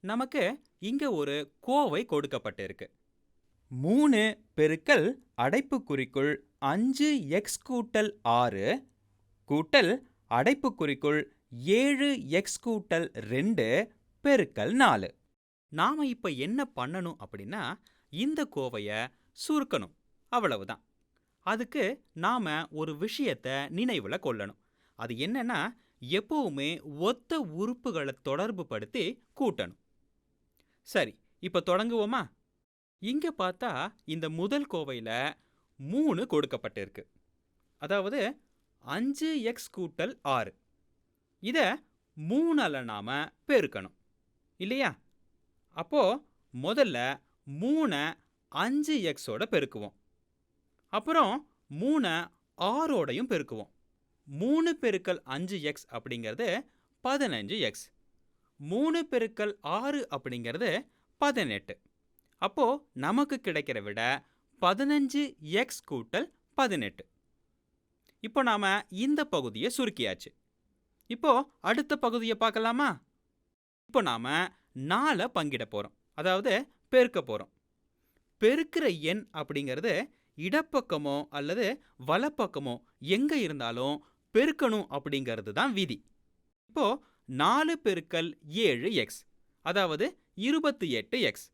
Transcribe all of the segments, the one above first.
நமக்கு இங்க ஒரு கோவை கொடுக்கப்பட்டிருக்கு. மூணு பெருக்கல் அடைப்புக்குறிக்குள் அஞ்சு எக்ஸ் கூட்டல் ஆறு கூட்டல் அடைப்புக்குறிக்குள் ஏழு எக்ஸ் கூட்டல் ரெண்டு பெருக்கல் நாலு. நாம இப்ப என்ன பண்ணணும் அப்படின்னா இந்த கோவைய சுருக்கணும். அவ்வளவுதான். அதுக்கு நாம ஒரு விஷயத்த நினைவுல கொள்ளணும். அது என்னன்னா எப்பவுமே ஒத்த உறுப்புகளை தொடர்பு படுத்தி கூட்டணும். சரி இப்ப தொடங்குவோமா? இங்க பார்த்தா இந்த முதல் கோவையில மூணு கொடுக்கப்பட்டிருக்கு. அதாவது அஞ்சு எக்ஸ் கூட்டல் ஆறு. இத மூணால் நாம பெருக்கணும். இல்லையா? அப்போ முதல்ல மூணை அஞ்சு எக்ஸோட பெருக்குவோம். அப்புறம் மூணை ஆறோடையும் பெருக்குவோம். மூணு பெருக்கல் அஞ்சு எக்ஸ் அப்படிங்கிறது பதினஞ்சு எக்ஸ் மூணு பெருக்கல் ஆறு அப்படிங்கிறது பதினெட்டு. அப்போ நமக்கு கிடைக்கிற விட பதினஞ்சு எக்ஸ் கூட்டல் பதினெட்டு. இப்போ நாம இந்த பகுதியை சுருக்கியாச்சு. இப்போ அடுத்த பகுதியை பார்க்கலாமா? இப்போ நாம நாலை பங்கிட போறோம். அதாவது பெருக்க போறோம். பெருக்கிற எண் அப்படிங்கிறது இடப்பக்கமோ அல்லது வலப்பக்கமோ எங்க இருந்தாலும் பெருக்கணும் அப்படிங்கிறது தான் விதி. இப்போ நாலு பெருக்கல் ஏழு எக்ஸ் அதாவது இருபத்தி எட்டு எக்ஸ்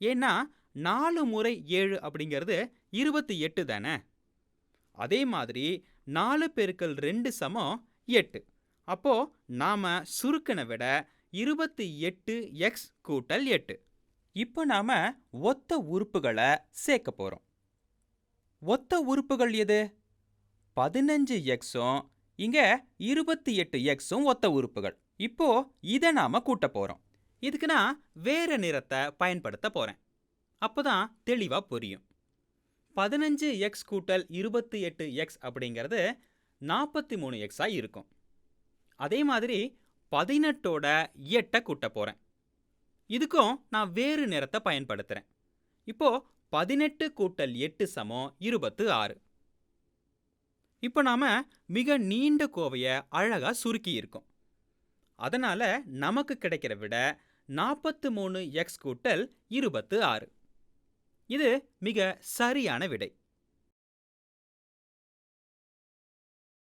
ஏன்னா நாலு முறை ஏழு அப்படிங்கிறது இருபத்தி எட்டு தானே? அதே மாதிரி நாலு பெருக்கல் ரெண்டு சமம் எட்டு. அப்போ நாம சுருக்கனை விட இருபத்தி எட்டு எக்ஸ் கூட்டல் எட்டு. இப்போ நாம ஒத்த உறுப்புகளை சேர்க்க போறோம். ஒத்த உறுப்புகள் எது? பதினஞ்சு எக்ஸும் இங்க இருபத்தி எட்டு எக்ஸும் ஒத்த உறுப்புகள். இப்போ இதை நாம கூட்ட போறோம். இதுக்கு நான் வேற நிறத்தை பயன்படுத்த போறேன். அப்போதான் தெளிவா புரியும். பதினஞ்சு எக்ஸ் கூட்டல் இருபத்தி எட்டு எக்ஸ் அப்படிங்கிறது நாற்பத்தி மூணு எக்ஸா இருக்கும். அதே மாதிரி பதினெட்டோட எட்டை கூட்ட போறேன். இதுக்கும் நான் வேறு நிறத்தை பயன்படுத்துறேன். இப்போ பதினெட்டு கூட்டல் எட்டு சமம் இருபத்து ஆறு. இப்போ நாம மிக நீண்ட கோவையை அழகா சுருக்கி இருக்கோம் அதனால நமக்கு கிடைக்கிற விட நாற்பத்து மூணு எக்ஸ் கூட்டல் இருபத்து ஆறு. இது மிக சரியான விடை.